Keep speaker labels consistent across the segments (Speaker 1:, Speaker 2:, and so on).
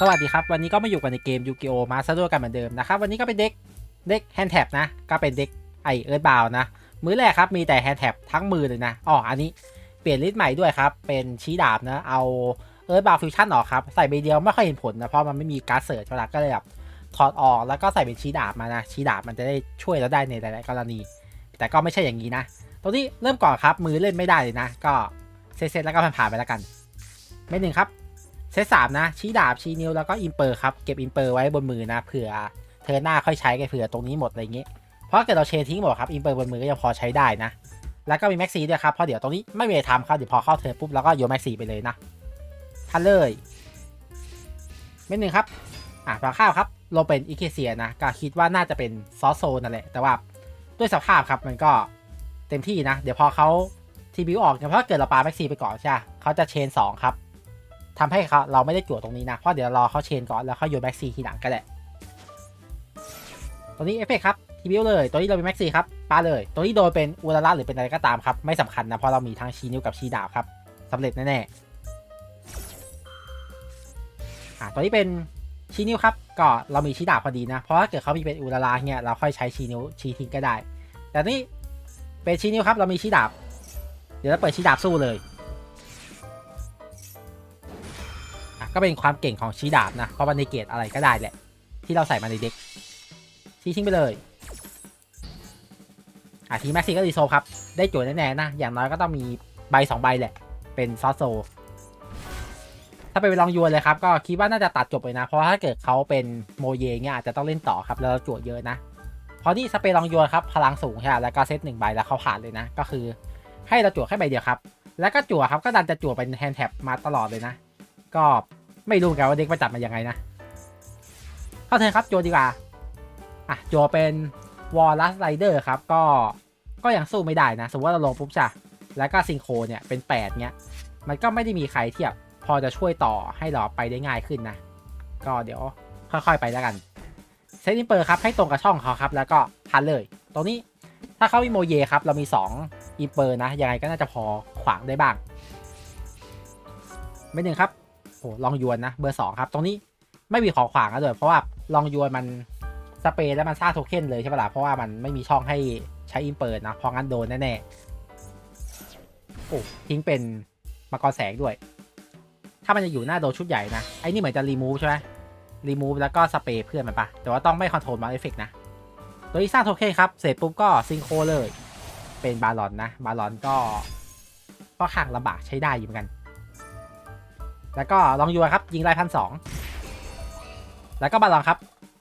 Speaker 1: สวัสดีครับ วันนี้ก็มาอยู่กันในเกมยูกิโอมาซาโดกันเหมือนเดิมนะครับ วันนี้ก็เป็นเด็กเด็กแฮนด์แท็บนะ ก็เป็นเด็กไอเอิร์ธบาวนะ มือแรกครับ มีแต่แฮนด์แท็บทั้งมือเลยนะอ๋ออันนี้เปลี่ยนลิสต์ใหม่ด้วยครับ เป็นชี้ดาบนะ เอาเอิร์ธบาวฟิวชั่นออกครับ ใส่ใบเดียวไม่ค่อยเห็นผลนะ เพราะมันไม่มีการ์ดเสิร์ชเวลาก็เลยแบบถอดออกแล้วก็ใส่เป็นชี้ดาบมานะ ชี้ดาบมันจะได้ช่วยเราได้ในหลาย ๆ กรณี แต่ก็ไม่ใช่อย่างนี้นะ ตรงนี้เริ่มก่อนครับ มือเล่นไม่ได้เลยนะ ก็เซตๆแล้วก็ผ่านๆไปแล้วกัน ไม่หนึ่งครับ เซตสามนะ ชี้ดาบชี้นิ้วแล้วก็อิมเปอร์ครับ เก็บอิมเปอร์ไว้บนมือนะเผื่อเธอหน้าค่อยใช้กันเผื่อตรงนี้หมดอะไรเงี้ยเพราะเกิดเราเชนทิ้งหมดครับอิมเปอร์บนมือก็ยังพอใช้ได้นะ แล้วก็มีแม็กซี่ด้วยครับเพราะเดี๋ยวตรงนี้ไม่มีทำครับเดี๋ยวพอเข้าเทิร์นปุ๊บแล้วก็โยนแม็กซี่ไปเลยนะทันเลยเม็ดหนึ่งครับอะปลาข้าวครับลงเป็นอิเคเซียนะก็คิดว่าน่าจะเป็นซอสโซนนั่นแหละแต่ว่าด้วยสภาพครับมันก็เต็มที่นะ เดี๋ยวพอเขาทีบิวออกเนี่ยเพราะเกิดเราปาแม็กซี่ไปก่อนใช่เขาจะเชนสองครับ ทำให้เขาเราไม่ได้จั่วตรงนี้นะ เพราะเดี๋ยวรอเขาเชนก่อนแล้วเขาโยนแม็กซีทีหลังก็ได้ตัวนี้เอฟเฟกครับทีบิวเลย ตัวนี้เราเป็นแม็กซีครับปาเลย ตัวนี้โดนเป็นอุลาระหรือเป็นอะไรก็ตามครับ ไม่สำคัญนะเพราะเรามีทั้งชีนิ้วกับชีดาบครับสำเร็จแน่ๆอ่าตัวนี้เป็นชีนิ้วครับก็เรามีชีดาบพอดีนะ เพราะถ้าเกิดเขามีเป็นอุลาระเนี่ยเราค่อยใช้ชีนิ้วชีทิ้งก็ได้ แต่นี่เป็นชีนิ้วครับเรามีชีดาบ เดี๋ยวเราเปิดชีดาบสู้เลย ก็เป็นความเก่งของชีดาบนะ เพราะมันในเกตอะไรก็ได้แหละ ที่เราใส่มาในเด็กชี้ทิ้งไปเลยอะทีแม็กซี่ก็รีโซครับ ได้โจทย์แน่ๆนะ อย่างน้อยก็ต้องมีใบสองใบแหละ เป็นซอสโซ ถ้าไปลองยวนเลยครับ ก็คิดว่าน่าจะตัดจบไปนะ เพราะถ้าเกิดเขาเป็นโมเยเนี่ยอาจจะต้องเล่นต่อครับ แล้วจทย์เยอะนะ เพราะนี่สเปรย์ลองยวนครับ พลังสูงใช่แล้วก็เซตหนึ่งใบแล้วเขาผ่านเลยนะ ก็คือให้เราจั่วแค่ใบเดียวครับ แล้วก็จั่วครับ ก็ดันจะจั่วเป็นแฮนด์แท็บมาตลอดเลยนะ ก็ ไม่รู้กันว่าเด็กปจับมายังไงนะเข้าเทิร์นครับโจดีกว่าอะโจเป็นวอลลัสไรเดอร์ครับ ก็ก็ยังสู้ไม่ได้นะ สมมติว่าเราลงปุ๊บจ้ะแล้วก็ซิงโครเนี่ยเป็น 8 เนี้ย มันก็ไม่ได้มีใครที่แบบพอจะช่วยต่อให้เราไปได้ง่ายขึ้นนะ ก็เดี๋ยวค่อยๆไปแล้วกันเซตอินเปอร์ครับให้ตรงกับช่องเขาครับ แล้วก็พันเลย ตรงนี้ถ้าเขามีโมเยครับ เรามี 2อินเปอร์นะ ยังไงก็น่าจะพอขวางได้บ้าง ไม่หนึ่งครับ โอ้ลองยวนนะเบอร์สองครับตรงนี้ไม่มีของขวางนะเลยเพราะว่าลองยวนมันสเปรย์แล้วมันสร้างโทเค็นเลยใช่ปะล่ะเพราะว่ามันไม่มีช่องให้ใช้อิมเปิดนะเพราะงั้นโดนแน่ๆโอ้ทิ้งเป็นมังกรแสงด้วย ถ้ามันจะอยู่หน้าโดนชุดใหญ่นะไอ้นี่เหมือนจะรีมูฟใช่ไหมรีมูฟแล้วก็สเปรย์เพื่อนมันปะแต่ว่าต้องไม่คอนโทรลมาเอฟเฟกนะตัวนี้สร้างโทเค็นครับเสร็จปุ๊บก็ซิงโครเลย เป็นบาลอนนะบาลอนก็ก็ข้างลำบากใช้ได้อยู่เหมือนกัน แล้วก็ลองยูครับ ยิงไล่พันสองแล้วก็บาลองครับ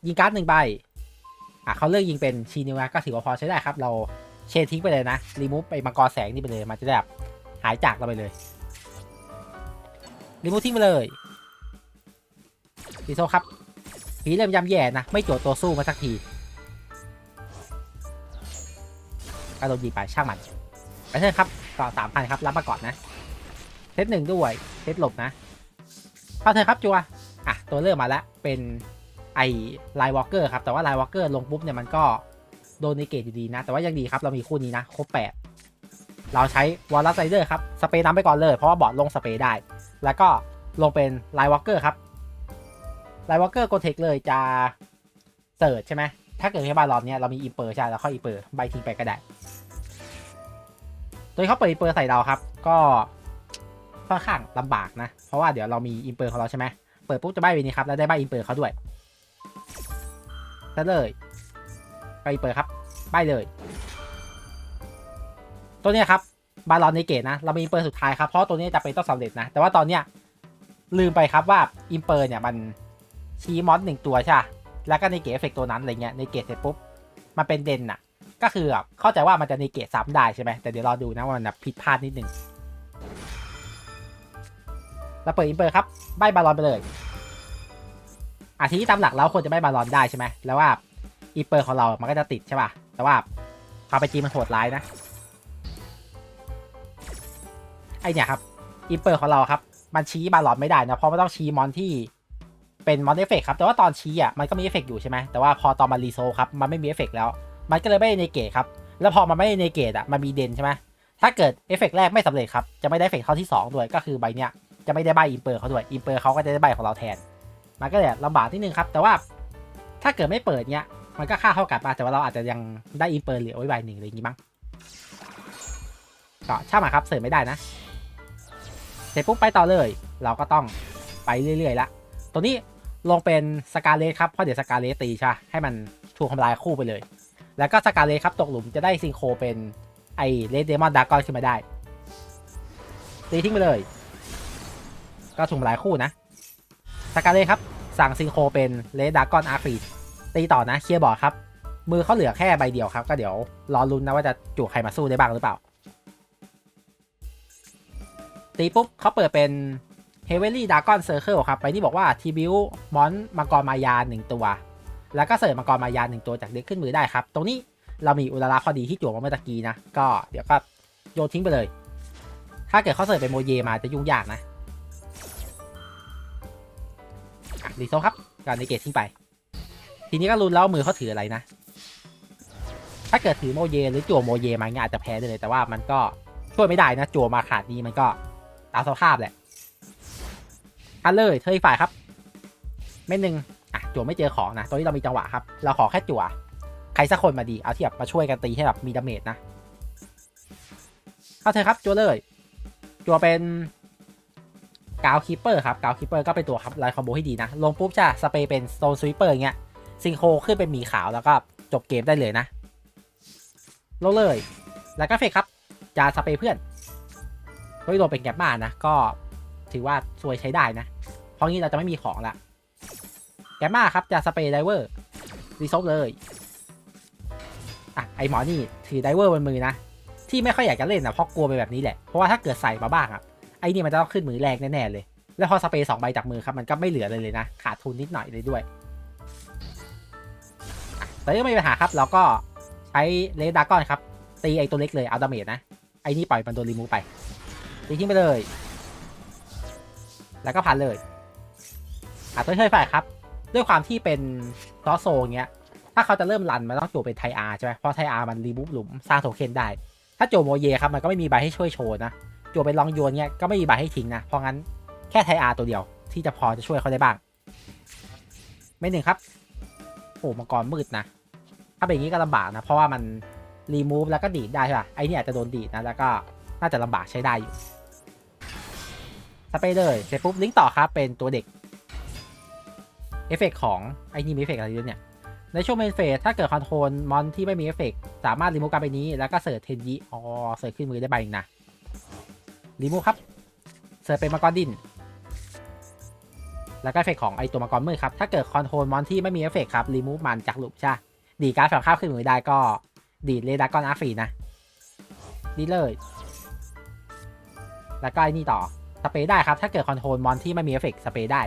Speaker 1: ยิงการ์ดหนึ่งใบอะเขาเลือกยิงเป็นชีนิวะก็ถือว่าพอใช้ได้ครับ เราเชนทิ้งไปเลยนะ รีมูฟไปมังกรแสงนี่ไปเลย มันจะได้แบบหายจากเราไปเลย รีมูฟทิ้งไปเลยดีโซครับผีเริ่มยำแย่นะ ไม่โจทย์ตัวสู้มาสักทีก็โดนยิงไปช่างมันไปเถอะครับก็สามพันครับ รับมาก่อนนะเซตหนึ่งด้วยเซตหลบนะ เข้าเธอครับจัวอะตัวเลือกมาแล้วเป็นไอไลวอลเกอร์ครับแต่ว่าไลวอลเกอร์ลงปุ๊บเนี่ยมันก็โดนในเกตอยู่ดีนะ แต่ว่ายังดีครับเรามีคู่นี้นะครบ8เราใช้วอลลัสไซเดอร์ครับสเปรย์น้ำไปก่อนเลย เพราะว่าบอดลงสเปรย์ได้ แล้วก็ลงเป็นไลวอลเกอร์ครับไลวอลเกอร์โกเทคเลยจะเสิร์ชใช่ไหมถ้าเกิดแค่บาลอนเนี่ยเรามีอีเปอร์ใช่แล้วค่อยอีเปอร์ใบทิ้งไปก็ได้โดยเขาเปิดอีเปอร์ใส่เราครับ ก็ ค่อนข้างลำบากนะ เพราะว่าเดี๋ยวเรามีอิมเปอร์ของเราใช่ไหมเปิดปุ๊บจะใบวีนี้ครับ แล้วได้ใบอิมเปอร์เขาด้วยซะเลยไปอิมเปอร์ครับใบเลย ตัวนี้ครับบาลอนในเกตนะ เรามีอิมเปอร์สุดท้ายครับ เพราะตัวนี้จะเป็นต้องสำเร็จนะ แต่ว่าตอนเนี้ยลืมไปครับว่าอิมเปอร์เนี่ยมันชี้มอสหนึ่งตัวใช่ แล้วก็ในเกตเอฟเฟกตัวนั้นอะไรเงี้ยในเกตเสร็จปุ๊บมันเป็นเดนน่ะก็คือแบบเข้าใจว่ามันจะในเกตซ้ำได้ใช่ไหมแต่เดี๋ยวรอดูนะว่ามันผิดพลาดนิดนึง เราเปิดอินเปอร์ครับใบบาลอนไปเลยอาทีนี้ตามหลักเราควรจะใบบาลอนได้ใช่ไหมแล้วว่าอินเปอร์ของเรามันก็จะติดใช่ป่ะแต่ว่าความเป็นจริงมันโหดร้ายนะไอเนี่ยครับอินเปอร์ของเราครับมันชี้บาลอนไม่ได้นะเพราะมันต้องชี้มอนที่เป็นมอนเอฟเฟกครับแต่ว่าตอนชี้อะมันก็มีเอฟเฟกอยู่ใช่ไหมแต่ว่าพอตอนมันรีโซครับมันไม่มีเอฟเฟกแล้ว มันก็เลยไม่ในเกตครับแล้วพอมันไม่ในเกตอะมันมีเดนใช่ไหมถ้าเกิดเอฟเฟกแรกไม่สำเร็จครับจะไม่ได้เอฟเฟกเข้าที่สองด้วยก็คือใบเนี้ย จะไม่ได้ใบอิมเปอร์เขาด้วยอิมเปอร์เขาก็จะได้ใบของเราแทน มันก็เลยลำบากนิดนึงครับ แต่ว่าถ้าเกิดไม่เปิดเนี้ยมันก็ค่าเท่ากันป่ะแต่ว่าเราอาจจะยังได้อินเปิดเหลือไว้ใบหนึ่งอะไรอย่างงี้มั้งก็ช่างมาครับเสริมไม่ได้นะเสร็จปุ๊บไปต่อเลย เราก็ต้องไปเรื่อยๆละตัวนี้ลงเป็นสกาเลสครับเพราะเดี๋ยวสกาเลสตีใช่ปะให้มันถูกทำลายคู่ไปเลย แล้วก็สกาเลสครับตกหลุมจะได้ซิงโครเป็นไอเลสเดมอนดากอนขึ้นมาได้ตีทิ้งไปเลย ก็ถูกทำลายคู่นะสกาเลสครับ สั่งซิงโคเป็นเลสดากอนอาร์ฟีตีต่อนะเคลียร์บอร์ดครับ มือเขาเหลือแค่ใบเดียวครับ ก็เดี๋ยวรอลุ้นนะว่าจะจู่ใครมาสู้ได้บ้างหรือเปล่า ตีปุ๊บเขาเปิดเป็น h e a v e n l y Dragon Circle ครับไปนี่บอกว่าทีบิวมอนมังกรมายา1ตัว แล้วก็เสริมมังกรมายา1ตัวจากเด็กขึ้นมือได้ครับ ตรงนี้เรามีอุลาราข้อดีที่จั่วมาเมื่อตะกี้นะ ก็เดี๋ยวก็โยนทิ้งไปเลย ถ้าเกิดเขาเสริมเป็นโมเยมาจะยุ่งยากนะ รีโซครับการในเกตทิ้งไป ทีนี้ก็รุนแล้วมือเขาถืออะไรนะ ถ้าเกิดถือโมเยหรือจั่วโมเยมาเงี้ยอาจจะแพ้ได้เลย แต่ว่ามันก็ช่วยไม่ได้นะจั่วมาขาดนี้มันก็ตามสภาพแหละอันเลยเธออีกฝ่ายครับเม็ดหนึ่งอะจั่วไม่เจอของนะตอนนี้เรามีจังหวะครับ เราขอแค่จั่วใครสักคนมาดีเอาที่แบบมาช่วยกันตีให้แบบมีดาเมจนะเข้าเธอครับจั่วเลยจั่วเป็น กาวคีเปอร์ครับกาวคีเปอร์ก็เป็นตัวครับไลน์คอมโบให้ดีนะ ลงปุ๊บจะสเปรย์เป็นโซนสวิปเปอร์อย่างเงี้ยซิงโคขึ้นเป็นหมีขาวแล้วก็จบเกมได้เลยนะลงเลย แล้วก็เฟกครับจะสเปรย์เพื่อนเฮ้ยโดนเป็นแกปมานะ ก็ถือว่าซวยใช้ได้นะ เพราะงี้เราจะไม่มีของละแกปมาครับจะสเปรย์ไดเวอร์รีโซฟเลยอะไอหมอนี่ถือไดเวอร์บนมือนะที่ไม่ค่อยอยากจะเล่นนะเพราะกลัวไปแบบนี้แหละเพราะว่าถ้าเกิดใส่มาบ้างอะ ไอ้นี่มันจะต้องขึ้นมือแรกแน่ๆเลย แล้วพอสเปรย์สองใบจากมือครับมันก็ไม่เหลือเลยเลยนะ ขาดทุนนิดหน่อยเลยด้วยแต่ก็ไม่มีปัญหาครับเราก็ใช้เลดดากอนครับ ตีไอตัวเล็กเลยเอาดาเมจนะ ไอนี่ปล่อยมันโดนรีมูฟไปตีทิ้งไปเลย แล้วก็พันเลยอะตัวเฮ้ยฝ่ายครับ ด้วยความที่เป็นซอสโซเงี้ย ถ้าเขาจะเริ่มรันมันต้องโจเป็นไทอาร์ใช่ไหมเพราะไทอาร์มันรีมูฟหลุมสร้างโทเค็นได้ ถ้าโจโมเยครับมันก็ไม่มีใบให้ช่วยโชว์นะ โจเป็นลองโยนเงี้ยก็ไม่มีใบให้ทิ้งนะ เพราะงั้นแค่ไทอาร์ตัวเดียวที่จะพอจะช่วยเขาได้บ้าง ไม่หนึ่งครับโอ้มังกรมืดนะ ถ้าเป็นอย่างนี้ก็ลำบากนะ เพราะว่ามันรีมูฟแล้วก็ดีดได้ใช่ป่ะ ไอเนี่ยอาจจะโดนดีดนะ แล้วก็น่าจะลำบากใช้ได้อยู่สเปรย์เลยเสร็จปุ๊บลิงก์ต่อครับ เป็นตัวเด็ก เอฟเฟกของไอ้นี่มีเอฟเฟกอะไรด้วยเนี่ยในช่วงเมนเฟสถ้าเกิดคอนโทรลมอนที่ไม่มีเอฟเฟกสามารถรีมูฟการไปนี้แล้วก็เสิร์ชเทนยิอ๋อเสิร์ชขึ้นมือได้ใบหนึงนะ รีมูฟครับเสิร์ชเป็นมังกรดิน แล้วก็เอฟเฟกของไอตัวมังกรมืดครับ ถ้าเกิดคอนโทรลมอนที่ไม่มีเอฟเฟกครับ รีมูฟมันจากลุมใช่ดีการ์ดฝั่งข้ามขึ้นมือได้ก็ดีดเลดากอนอาร์ฟีนะดีเลย แล้วก็ไอ้นี่ต่อ สเปย์ได้ครับ ถ้าเกิดคอนโทรลมอนที่ไม่มีเอฟเฟกสเปย์ได้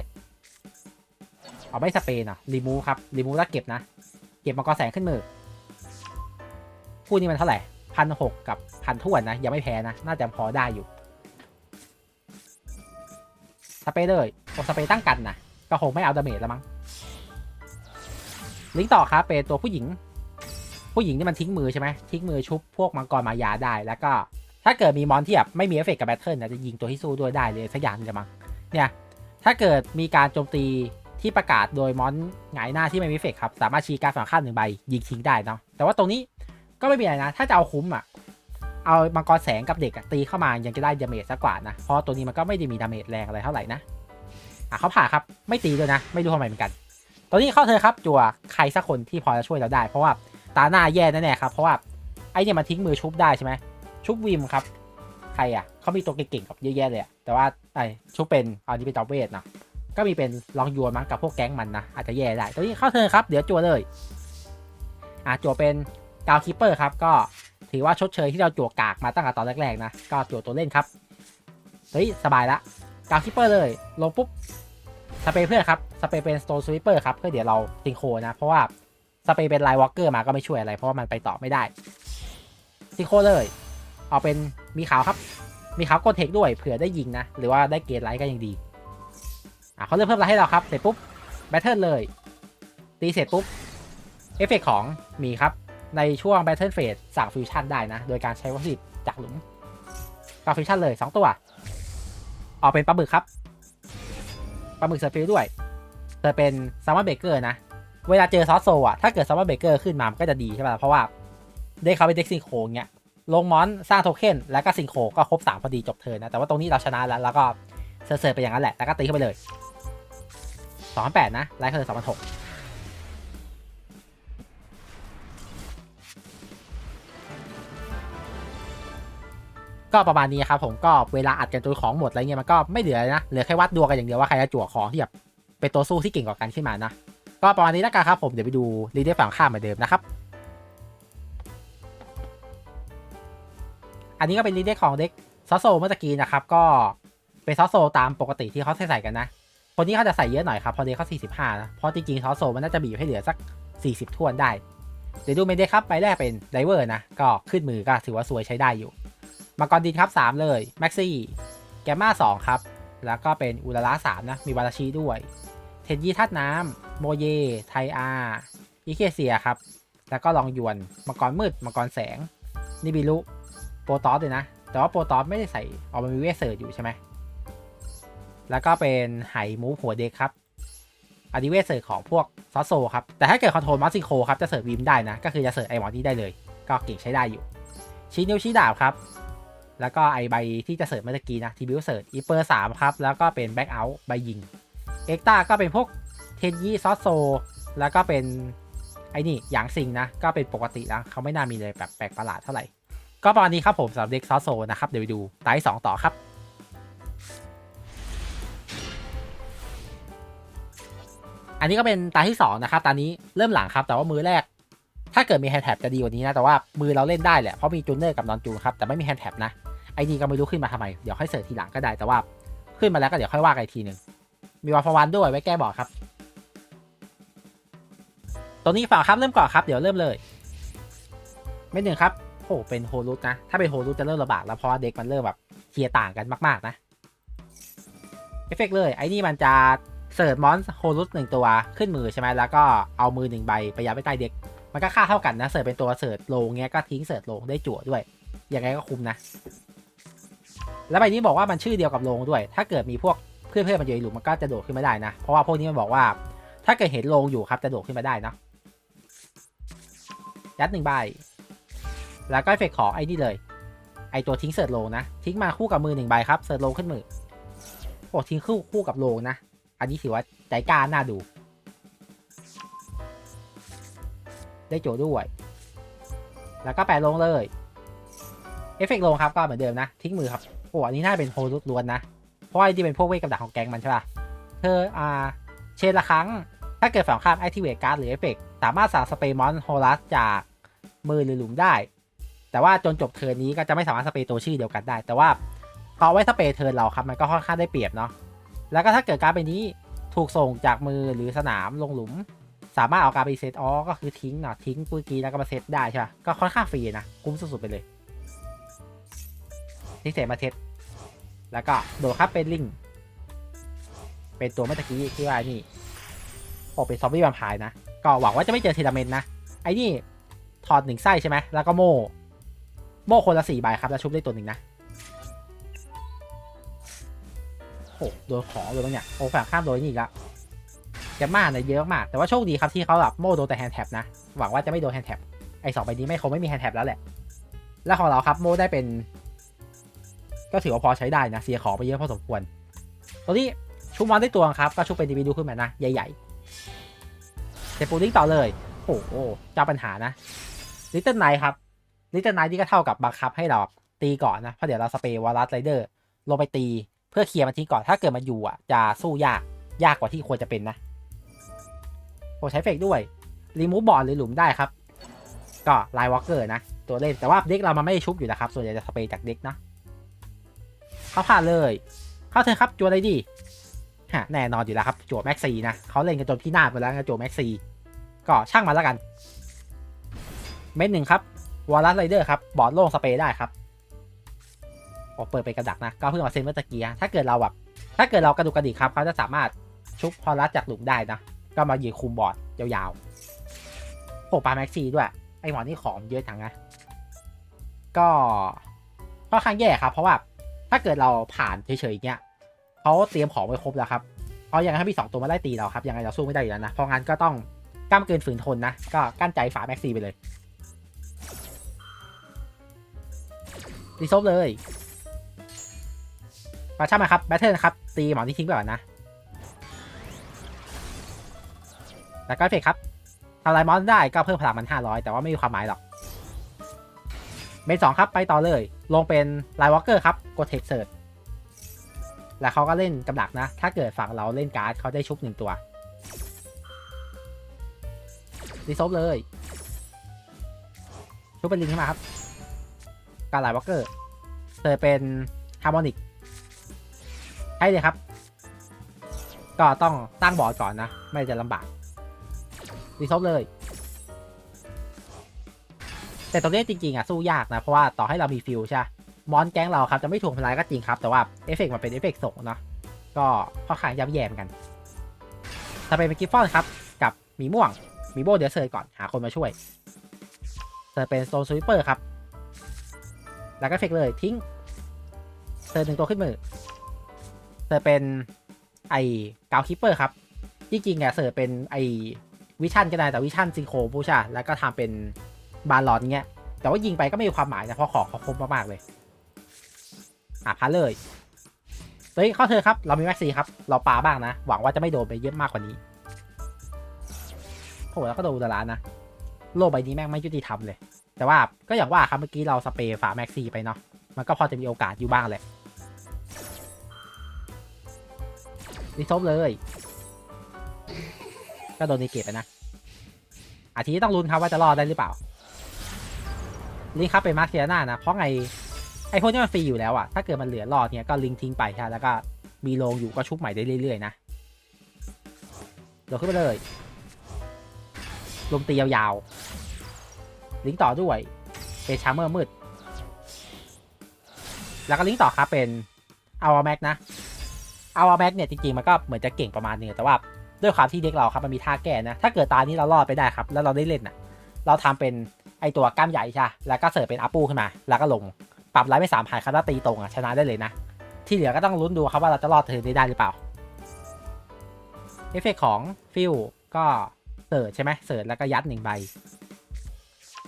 Speaker 1: เอาไม่สเปย์นะรีมูฟครับ รีมูฟแล้วเก็บนะ เก็บมังกรแสงขึ้นมือคู่นี้มันเท่าไหร่พันหกกับพันทวนนะ ยังไม่แพ้นะ น่าจะพอได้อยู่ เปรย์เลยโอสเปรย์ตั้งกันนะก็คงไม่เอาดาเมจแล้วมั้งลิงต่อครับเป็นตัวผู้หญิง ผู้หญิงนี่มันทิ้งมือใช่ไหมทิ้งมือชุบพวกมังกรมายาได้แล้วก็ ถ้าเกิดมีมอนที่แบบไม่มีเอฟเฟกต์กับแบทเทิลนะจะยิงตัวที่สู้ด้วยได้เลยสักอย่างจะมั้งเนี่ยถ้าเกิดมีการโจมตีที่ประกาศโดยมอนหงายหน้าที่ไม่มีเอฟเฟกต์ครับ สามารถชี้การดฝั่งข้ามหนึ่งใบยิงทิ้งได้เนาะแต่ว่าตรงนี้ก็ไม่มีอะไรนะ ถ้าจะเอาคุ้มอะ เอามังกรแสงกับเด็กตีเข้ามายังจะได้ดาเมจสักกว่านะ เพราะตัวนี้มันก็ไม่ได้มีดาเมจแรงอะไรเท่าไหร่นะอะเขาผ่าครับไม่ตีด้วยนะ ไม่รู้ทำไมเหมือนกัน ตอนนี้เข้าเธอครับจั่วใครสักคนที่พอจะช่วยเราได้ เพราะว่าตาหน้าแย่แน่ๆครับเพราะว่าไอเนี่ยมันทิ้งมือชุบได้ใช่ไหมชุบวิมครับใครอะเขามีตัวเก่งๆกับเยอะแยะเลยแต่ว่าไอชุบเป็นอันนี้เป็นจอเวทเนาะก็มีเป็นลองยวนมั้งกับพวกแก๊งมันนะอาจจะแย่ได้ตอนนี้เข้าเธอครับเดี๋ยวจั่วเลยอะจั่วเป็นกาวคีเปอร์ครับก็ ถือว่าชดเชยที่เราจั่วกากมาตั้งแต่ตอนแรกๆนะ ก็จั่วตัวเล่นครับ เฮ้ย สบายละกาวคีเปอร์เลย ลงปุ๊บ สเปรย์เพื่อนครับ สเปรย์เป็น Stone Sweeper ครับเพื่อเดี๋ยวเราซิงโคนะ เพราะว่าสเปรย์เป็นไลวอลเกอร์มาก็ไม่ช่วยอะไร เพราะว่ามันไปต่อไม่ได้ซิงโคเลย เอาเป็นมีขาวครับ มีขาวกดเทคด้วยเผื่อได้ยิงนะ หรือว่าได้เกรดไลท์ก็ยังดี อะเขาเริ่มเพิ่มไลท์ให้เราครับ เสร็จปุ๊บ แบทเทิลเลย ตีเสร็จปุ๊บ เอฟเฟกของมีครับ ในช่วง Battle Phase สั่งฟิวชั่นได้นะ โดยการใช้วัตถุจากหลุมกับฟิวชั่นเลย 2 ตัว ออกเป็นปลาหมึกครับปลาหมึกสปิลด้วยจะเป็นซัมเมอร์เบเกอร์นะ เวลาเจอซอสโซอะ ถ้าเกิดซัมเมอร์เบเกอร์ขึ้นมา มันก็จะดีใช่ป่ะ เพราะว่าเด็กเขาเป็นเด็กซิงโคงเนี้ย ลงมอนสร้างโทเค็นแล้วก็ซิงโคก็ครบ3พอดีจบเธอนะ แต่ว่าตรงนี้เราชนะแล้ว แล้วก็เซิร์ฟไปอย่างนั้นแหละ แล้วก็ตีเข้าไปเลย 2 8นะไลท์เทิร์น2 6 ก็ประมาณนี้ครับผมก็เวลาอัดกันจนของหมดอะไรเงี้ยมันก็ไม่เหลือเลยนะเหลือแค่วัดดวงกันอย่างเดียวว่าใครจะจั่วของที่แบบเป็นตัวสู้ที่เก่งกว่ากันขึ้นมานะก็ประมาณนี้แล้วกันครับผมเดี๋ยวไปดูรีเดอร์ฝั่งข้ามเหมือนเดิมนะครับอันนี้ก็เป็นรีเดอร์ของเด็กซอสโซเมื่อกี้นะครับก็เป็นซอสโซตามปกติที่เขาใส่ใส่กันนะคนนี้เขาจะใส่เยอะหน่อยครับพอเด็กเขา45นะเพราะจริงๆซอสโซมันน่าจะบีบให้เหลือสัก 40ท้วนได้เดี๋ยวดูเมนเดครับไปแรกเป็นไดเวอร์นะก็ขึ้นมือก็ถือว่าสวยใช้ได้อยู่ มังกรดินครับ 3 เลยแม็กซี่แกมมา2ครับ แล้วก็เป็นอุลาระ3นะ มีวาราชิด้วย เทนยี่ทัดน้ำโมเย ไทอาอิเคเซียครับ แล้วก็ลองยวน มังกรมืด มังกรแสง นิบิลุ โปรตอสเลยนะ แต่ว่าโปรตอสไม่ได้ใส่ออกมามีเวสเซอร์อยู่ใช่ไหม แล้วก็เป็นไหมูหัวเด็กครับอันนี้เวสเซอร์ของพวกซอสโซครับ แต่ถ้าเกิดคอนโทรลมัสซิโคครับ จะเสิร์ฟวิมได้นะ ก็คือจะเสิร์ฟไอหมอนนี้ได้เลย ก็เก่งใช้ได้อยู่ ชี้นิ้วชี้ดาบครับ แล้วก็ไอใบที่จะเสิร์ฟเมื่อกี้นะทีบิวเสิร์ฟอีเปอร์สามครับ แล้วก็เป็นแบ็กเอาท์ใบยิง เอ็กตาก็เป็นพวกเทนยี่ซอสโซ แล้วก็เป็นไอ้นี่หยางซิงนะ ก็เป็นปกตินะเขาไม่น่ามีอะไรแบบแปลกประหลาดเท่าไหร่ ก็ประมาณนี้ครับผมสำหรับเด็กซอสโซนะครับ เดี๋ยวไปดูไตสองต่อครับอันนี้ก็เป็นตาที่ 2 นะครับ ตานี้เริ่มหลังครับ แต่ว่ามือแรก ถ้าเกิดมีแฮนด์แท็บจะดีกว่านี้นะ แต่ว่ามือเราเล่นได้แหละ เพราะมีจูเนอร์กับนอนจูนครับ แต่ไม่มีแฮนด์แท็บนะ ไอ้นี่ก็ไม่รู้ขึ้นมาทำไม เดี๋ยวค่อยเสิร์ชทีหลังก็ได้แต่ว่าขึ้นมาแล้วก็เดี๋ยวค่อยว่ากันอีกทีหนึ่งมีวาฟวันด้วยไว้แก้บอร์ดครับ ตัวนี้ฝากครับเริ่มก่อนครับเดี๋ยวเริ่มเลยไม่หนึ่งครับโอ้เป็นโฮลุตนะ ถ้าเป็นโฮลุตจะเริ่มระบาดแล้วเพราะว่าเด็กมันเริ่มแบบเทียร์ต่างกันมาก ๆ นะ เอฟเฟกเลย ไอ้นี่มันจะเสิร์ชมอนส์โฮลุตหนึ่งตัวขึ้นมือใช่ไหมแล้วก็เอามือหนึ่งใบไปยัดไว้ใต้เด็ก มันก็ค่าเท่ากันนะ เสิร์ชเป็นตัวเสิร์ชโลงเงี้ยก็ทิ้งเสิร์ชโลงได้จั่วด้วย ยังไงก็คุ้มนะ แล้วใบนี้บอกว่ามันชื่อเดียวกับโลงด้วย ถ้าเกิดมีพวกเพื่อนๆมันอยู่ในหลุมมันก็จะโดดขึ้นมาได้นะ เพราะว่าพวกนี้มันบอกว่า ถ้าเกิดเห็นโลงอยู่ครับจะโดดขึ้นมาได้เนาะยัดหนึ่งใบ แล้วก็เอฟเฟกขอไอ้นี่เลย ไอตัวทิ้งเสิร์ชโลงนะ ทิ้งมาคู่กับมือหนึ่งใบครับ เสิร์ชโลงขึ้นมือโอ้ทิ้งคู่คู่กับโลงนะ อันนี้ถือว่าใจกล้าน่าดู ได้โจด้วย แล้วก็แปะลงเลย เอฟเฟกต์ลงครับก็เหมือนเดิมนะ ทิ้งมือครับ โอ้อันนี้น่าเป็นโฮลุดล้วนนะ เพราะว่าที่เป็นพวกเวทกับดักของแก๊งมันใช่ป่ะ เธออ่าเชนละครั้ง ถ้าเกิดฝั่งข้าม activate card หรือเอฟเฟกต์สามารถสั่งสเปรย์มอนโฮลัสจากมือหรือหลุมได้ แต่ว่าจนจบเทิร์นนี้ก็จะไม่สามารถสเปรย์ตัวชื่อเดียวกันได้ แต่ว่าพอไว้สเปรย์เทิร์นเราครับมันก็ค่อนข้างได้เปรียบเนาะ แล้วก็ถ้าเกิดการ์ดใบนี้ถูกส่งจากมือหรือสนามลงหลุม สามารถเอาการ์ดไปเซตอ๋อก็คือทิ้งเนาะทิ้งปุ้ยกีแล้วก็มาเซตได้ใช่ปะก็ค่อนข้างฟรีนะคุ้มสุดๆไปเลย ทิ้งเสร็จมาเทสแล้วก็โดดครับเป็นลิง เป็นตัวเมื่อกี้ที่ว่านี่โอเป็นซอมบี้แวมพร์นะ ก็หวังว่าจะไม่เจอเทเลเมนนะ ไอ้นี่ถอดหนึ่งไส้ใช่ไหม แล้วก็โม่โม่คนละสี่ใบครับ แล้วชุบได้ตัวหนึ่งนะโอ้โดนของเลยมั้งเนี่ยโอ้ฝั่งข้ามโดนนี่อีกแล้วแกมมาเนี่ยเยอะมาก แต่ว่าโชคดีครับที่เขาแบบโม่โดนแต่แฮนด์แท็บนะ หวังว่าจะไม่โดนแฮนด์แท็บไอ้สองใบนี้ไม่คงไม่มีแฮนด์แท็บแล้วแหละ แล้วของเราครับโม่ได้เป็น ก็ถือว่าพอใช้ได้นะเสียของไปเยอะพอสมควรตัวนี้ชุบมอนได้ตัวครับก็ชุบเป็นดีวีดูขึ้นมานะ ใหญ่ๆเซปูลิงต่อเลย โอ้โหเจ้าปัญหานะลิตเติ้ลไนท์ครับลิตเติ้ลไนท์นี่ก็เท่ากับบังคับให้เราตีก่อนนะเพราะเดี๋ยวเราสเปรย์วอลลัสไรเดอร์ลงไปตีเพื่อเคลียร์มันทิ้งก่อนถ้าเกิดมันอยู่อะจะสู้ยากยากกว่าที่ควรจะเป็นนะโอ้ใช้เฟกด้วยรีมูฟบอร์ดหรือหลุมได้ครับ ก็ไลน์วอล์กเกอร์นะ ตัวเล่นแต่ว่าเด็กเรามันไม่ได้ชุบอยู่แล้วครับ ส่วนใหญ่จะสเปรย์จากเด็กนะ เข้าผ่านเลย เข้าเถอะครับจัวอะไรดีฮะแน่นอนอยู่แล้วครับจัวแม็กซีนะเขาเล่นกันจนพี่นาดไปแล้วนะจัวแม็กซีก็ช่างมันแล้วกัน เม็ดหนึ่งครับวอลลัสไรเดอร์ครับบอดโล่งสเปรย์ได้ครับโอ้เปิดไปกระดักนะ ก็เพิ่งมาเซ็นเมื่อตะกี้ถ้าเกิดเราแบบถ้าเกิดเรากระดุกกระดิกครับเขาจะสามารถชุบพอลลัสจากหลุมได้นะ ก็มายืนคุมบอร์ดยาวๆโอ้ปาแม็กซีด้วย ไอหมอนี่ของเยอะจังนะ ก็ค่อนข้างแย่ครับ เพราะว่า ถ้าเกิดเราผ่านเฉยๆเงี้ยเขาเตรียมของไว้ครบแล้วครับเพราะยังไงถ้ามีสองตัวมาไล่ตีเราครับยังไงเราสู้ไม่ได้อยู่แล้วนะเพราะงั้นก็ต้องกล้ามเกินฝืนทนนะ ก็กั้นใจฝาแม็กซี่ไปเลยรีซบเลยมาช่ามาครับแบทเทิลนะครับ ตีหมอนที่ทิ้งไปก่อนนะ แล้วก็เฟกครับทำลายมอนได้ก็เพิ่มพลังมัน 500 แต่ว่าไม่มีความหมายหรอก มนสองครับ ไปต่อเลย ลงเป็นไลวอลเกอร์ครับ กดเทคเซิร์แล้วเขาก็เล่นกับดักนะ ถ้าเกิดฝั่งเราเล่นการ์ดเขาได้ชุบหนึ่งตัวรีซบเลย ชุบเป็นลิงขึ้นมาครับ การไลวอลเกอร์เซิร์เป็นฮาร์โมนิกให้เลยครับ ก็ต้องตั้งบอร์ดก่อนนะ ไม่จะลำบากรีซอฟเลย แต่ตรงนี้จริงๆอะสู้ยากนะเพราะว่าต่อให้เรามีฟิลใช่มอนแก๊งเราครับจะไม่ถ่วงพลังก็จริงครับ แต่ว่าเอฟเฟกต์มันเป็นเอฟเฟกต์ส่งเนาะก็ค่อนข้างยับแย่มกัน ถ้าเป็นกิฟฟอนครับกับมีม่วงมีโบเดี๋ยวเซิร์ก่อนหาคนมาช่วยเซิร์เป็นโซนสวิปเปอร์ครับ แล้วก็เฟกเลยทิ้งเซิร์หนึ่งตัวขึ้นมือเซิร์เป็นไอ้กาวคิปเปอร์ครับจริงๆอะเซิร์เป็นไอ้วิชั่นก็ได้แต่วิชั่นซิงโครผู้ชาแล้วก็ทำเป็น บาลอนเงี้ย แต่ว่ายิงไปก็ไม่มีความหมายนะเพราะของเขาคมมากๆเลย อะพันเลยเฮ้ยเข้าเธอครับ เรามีแม็กซี่ครับ เราปาบ้างนะ หวังว่าจะไม่โดนไปเยอะมากกว่านี้โหแล้วก็โดนอุดารานะ โลกใบนี้แม่งไม่ยุติธรรมเลย แต่ว่าก็อย่างว่าครับเมื่อกี้เราสเปรย์ฝาแม็กซี่ไปเนาะ มันก็พอจะมีโอกาสอยู่บ้างแหละรีซบเลย ก็โดนในเกตไปนะอาทิตย์ต้องลุ้นครับว่าจะรอดได้หรือเปล่า ลิงครับเป็นมาเซียนานะ เพราะไงไอพวกนี้มันฟรีอยู่แล้วอะถ้าเกิดมันเหลือรอดเนี่ยก็ลิงทิ้งไปใช่แล้วก็มีโรงอยู่ก็ชุบใหม่ได้เรื่อยๆนะเดี๋ยวขึ้นไปเลยลมตียาวๆ ลิงต่อด้วยเป็นชาร์เมอร์มืด แล้วก็ลิงต่อครับเป็นเอาแม็กนะเอาแม็กเนี่ยจริงๆมันก็เหมือนจะเก่งประมาณนึงแต่ว่าด้วยความที่เด็กเราครับมันมีท่าแก้นะ ถ้าเกิดตานี้เรารอดไปได้ครับ แล้วเราได้เล่นน่ะ เราทำเป็น ไอตัวกล้ามใหญ่ใช่แล้วก็เสิร์ฟเป็นอัปปูขึ้นมา แล้วก็ลง ปรับไลฟ์ไม่สามพันคาราตีตรงอะชนะได้เลยนะ ที่เหลือก็ต้องลุ้นดูครับว่าเราจะรอดเธอได้หรือเปล่า เอฟเฟกของฟิลก็เสิร์ชใช่ไหมเสิร์ชแล้วก็ยัดหนึ่งใบ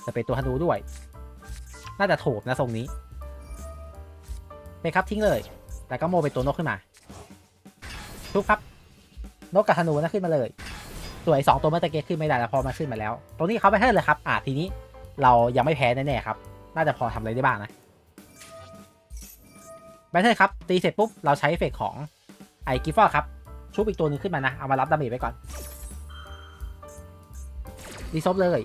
Speaker 1: จะเป็นตัวธนูด้วย น่าจะโถบนะทรงนี้ไปครับทิ้งเลย แล้วก็โมเป็นตัวนกขึ้นมา ทุบครับ นกกับธนูนะขึ้นมาเลยสวนไอ้สองตัวเมื่อตะเกียขึ้นไม่ได้แล้วพอมาขึ้นมาแล้วตรงนี้เขาไปเทิร์นเลยครับ อ่าทีนี้ เรายังไม่แพ้แน่ๆครับ น่าจะพอทำอะไรได้บ้างนะแบทเทิลครับ ตีเสร็จปุ๊บ เราใช้เฟกของไอ้กิฟฟอร์ครับ ชุบอีกตัวหนึงขึ้นมานะ เอามารับดาเมจไปก่อน รีซบเลย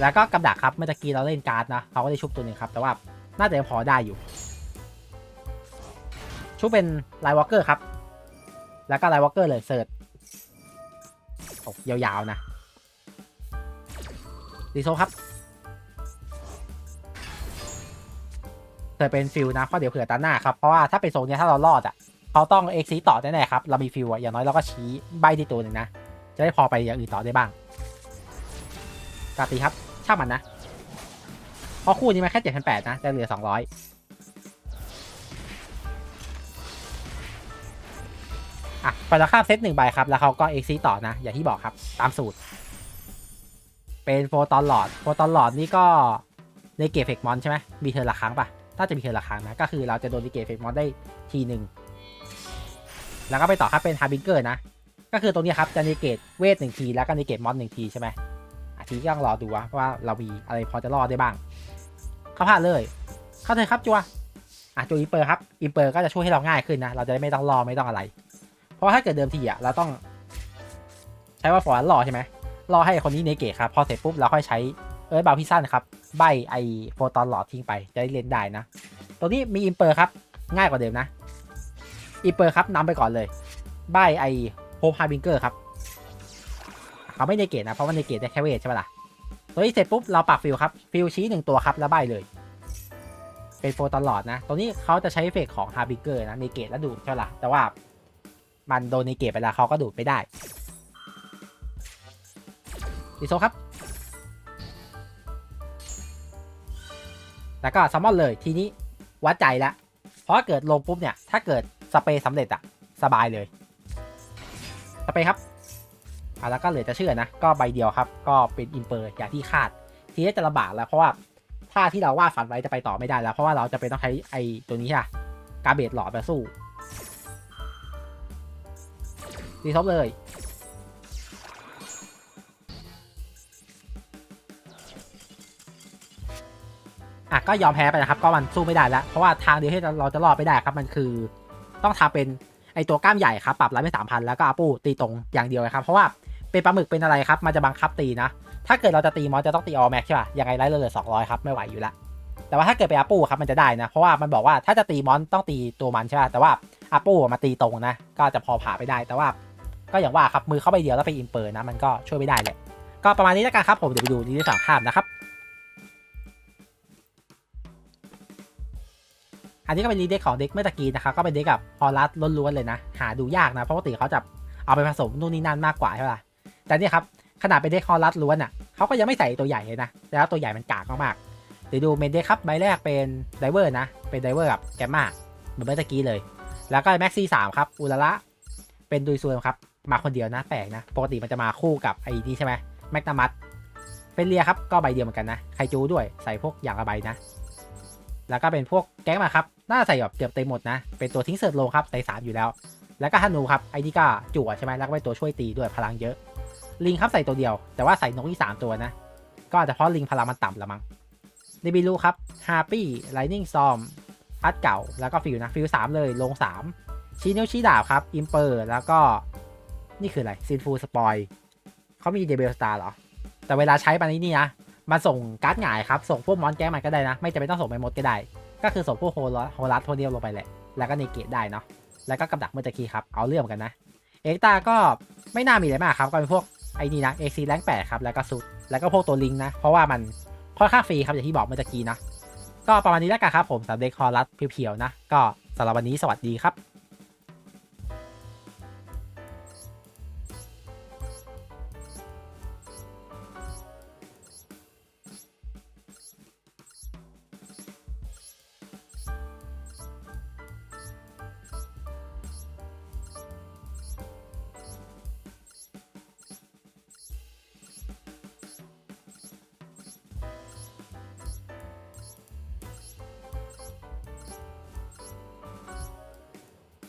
Speaker 1: แล้วก็กับดักครับ เมื่อตะกี้เราเล่นการ์ดนะเขาก็ได้ชุบตัวหนึ่งครับ แต่ว่าน่าจะพอได้อยู่ ชุบเป็นไลวอลเกอร์ครับ แล้วก็ไลวอลเกอร์เลยเสิร์ชโอ้ยาวๆนะ รีโซครับเธอเป็นฟิลนะเพราะเดี๋ยวเผื่อตาหน้าครับ เพราะว่าถ้าเป็นโซนเนี้ยถ้าเรารอดอะเขาต้องเอ็กซีต่อแน่ๆครับ เรามีฟิลอะอย่างน้อยเราก็ชี้ใบที่ตัวหนึ่งนะ จะได้พอไปอย่างอื่นต่อได้บ้างกาตีครับช่างมันนะเพราะคู่นี้มันแค่เจ็ดพันแปดนะจะเหลือสองร้อยอะพอเราข้ามเซตหนึ่งใบครับ แล้วเขาก็เอ็กซีต่อนะ อย่างที่บอกครับตามสูตร เป็นโฟตอนหลอด โฟตอนหลอดนี่ก็ในเกตเฟกมอนใช่ไหมมีเธอละครั้งปะถ้าจะมีเธอละครั้งนะ ก็คือเราจะโดนในเกตเฟกมอนได้ทีหนึ่ง แล้วก็ไปต่อครับเป็นฮาร์บิงเกอร์นะ ก็คือตรงนี้ครับจะในเกตเวทหนึ่งที แล้วก็ในเกตมอนหนึ่งทีใช่ไหมอาทีก็ต้องรอดูว่าว่าเรามีอะไรพอจะรอดได้บ้าง เข้าพลาดเลย เข้าเลยครับจัวอะจัวอิมเปอร์ครับ อิมเปอร์ก็จะช่วยให้เราง่ายขึ้นนะ เราจะได้ไม่ต้องรอไม่ต้องอะไร เพราะถ้าเกิดเดิมทีอะเราต้อง ใช้ว่าฟอร์รอใช่ไหม รอให้คนนี้เนเกตครับ พอเสร็จปุ๊บเราค่อยใช้เอิร์ธบาพิซันครับ ใบไอโฟตอนหลอดทิ้งไปจะได้เล่นได้นะ ตัวนี้มีอิมเปอร์ครับ ง่ายกว่าเดิมนะ อิมเปอร์ครับนำไปก่อนเลย ใบไอโฮมฮาร์บิงเกอร์ครับ เขาไม่เนเกตนะ เพราะว่าเนเกตได้แค่เวทใช่ปะล่ะ ตัวนี้เสร็จปุ๊บเราปรับฟิลครับ ฟิลชี้หนึ่งตัวครับแล้วใบเลย เป็นโฟตอนหลอดนะ ตัวนี้เขาจะใช้เอฟเฟกของฮาร์บิงเกอร์นะเนเกตแล้วดูดใช่ปะล่ะ แต่ว่ามันโดนเนเกตไปแล้วเขาก็ดูดไม่ได้ ดิโซครับ แล้วก็ซัมมอนเลยทีนี้วัดใจแล้วเพราะเกิดลงปุ๊บเนี่ย ถ้าเกิดสเปรย์สำเร็จอะสบายเลย สเปรย์ครับอะแล้วก็เหลือจะเชื่อนะ ก็ใบเดียวครับ ก็เป็นอิมเปอร์อย่างที่คาด ทีนี้จะลำบากแล้วเพราะว่าถ้าที่เราวาดฝันไว้จะไปต่อไม่ได้แล้ว เพราะว่าเราจะเป็นต้องใช้ไอ้ตัวนี้ค่ะกาเบตหลอดมาสู้ดีท็อปเลยะก็ยอมแพ้ไปนะครับ ก็มันสู้ไม่ได้แล้ว เพราะว่าทางเดียวที่เราจะรอดไม่ได้ครับ มันคือ ต้องทำเป็นไอตัวกล้ามใหญ่ครับ ปรับร้อยไม่สามพันแล้วก็อาปูตีตรงอย่างเดียวครับ เพราะว่าเป็นปลาหมึกเป็นอะไรครับ มันจะบังคับตีนะ ถ้าเกิดเราจะตีมอนจะต้องตีออแม็กใช่ป่ะ ยังไงไล่เลยเหลือสองร้อยครับไม่ไหวอยู่แล้วแต่ว่าถ้าเกิดเป็นอาปูครับมันจะได้นะ เพราะว่ามันบอกว่าถ้าจะตีมอนต้องตีตัวมันใช่ป่ะ แต่ว่าอาปูมาตีตรงนะ ก็จะพอผ่าไปได้ แต่ว่าก็อย่างว่าครับมือเข้าไปเดียวแล้วไปอินเปอร์นะมันก็ช่วยไม่ได้เลย ก็ประมาณนี้แล้วกันครับผมเดี๋ยวไปดูนี่ที่สองข้ามนะครับ อันนี้ก็เป็นรีเด็กของเด็กเมื่อตะกี้นะครับก็เป็นเด็กกับฮอลลัสล้วนๆเลยนะ หาดูยากนะ เพราะปกติเขาจะเอาไปผสมนู่นนี่นั่นมากกว่าใช่ปะล่ะแต่นี่ครับขนาดเป็นเด็กฮอลลัสล้วนอะเขาก็ยังไม่ใส่ตัวใหญ่เลยนะ แล้วตัวใหญ่มันกากมากๆเดี๋ยวดูเมนเด็กครับใบแรกเป็นไดเวอร์นะ เป็นไดเวอร์กับแกมมาเหมือนเมื่อตะกี้เลย แล้วก็แม็กซี่สามครับอุลาระเป็นดุยซวนครับมาคนเดียวนะแปลกนะ ปกติมันจะมาคู่กับไอ้นี่ใช่ไหมแมกนามัสเป็นเรียครับก็ใบเดียวเหมือนกันนะไคจูด้วยใส่พวกอย่างละใบนะ แล้วก็เป็นพวกแก๊งมาครับ น่าใส่แบบเกือบเต็มหมดนะ เป็นตัวทิ้งเสิร์ฟลงครับใส่สามอยู่แล้ว แล้วก็ฮันูครับไอ้นี่ก็จั่วใช่ไหมแล้วก็เป็นตัวช่วยตีด้วยพลังเยอะ ลิงครับใส่ตัวเดียว แต่ว่าใส่นกที่สามตัวนะ ก็อาจจะเพราะลิงพลังมันต่ำละมั้งเดบิลูครับฮาร์ปี้ไลนิ่งซอมอัดเก่าแล้วก็ฟิลนะฟิลสามเลยลงสามชี้นิ้วชี้ดาบครับอิมเปอร์แล้วก็นี่คืออะไรซินฟูสปอยเขามีเดบิลสตาร์เหรอ แต่เวลาใช้ปันนี้นี่นะมาส่งการ์ดหงายครับ ส่งพวกมอนแก้มันก็ได้นะ ไม่จำเป็นต้องส่งไปหมดก็ได้ ก็คือส่งพวกโฮลโฮลัสโทเดียลลงไปแหละ แล้วก็เนเกตได้เนาะ แล้วก็กับดักเมื่อตะกี้ครับ เอาเรื่องกันนะ เอ็กตาก็ไม่น่ามีอะไรมากครับ ก็เป็นพวกไอ้นี่นะเอ็กซีแรงแปดครับ แล้วก็ซุด แล้วก็พวกตัวลิงนะ เพราะว่ามันค่อนข้างฟรีครับอย่างที่บอกเมื่อตะกี้นะ ก็ประมาณนี้แล้วกันครับผมสำหรับเด็กฮอลัสเพียวๆนะ ก็สำหรับวันนี้สวัสดีครับ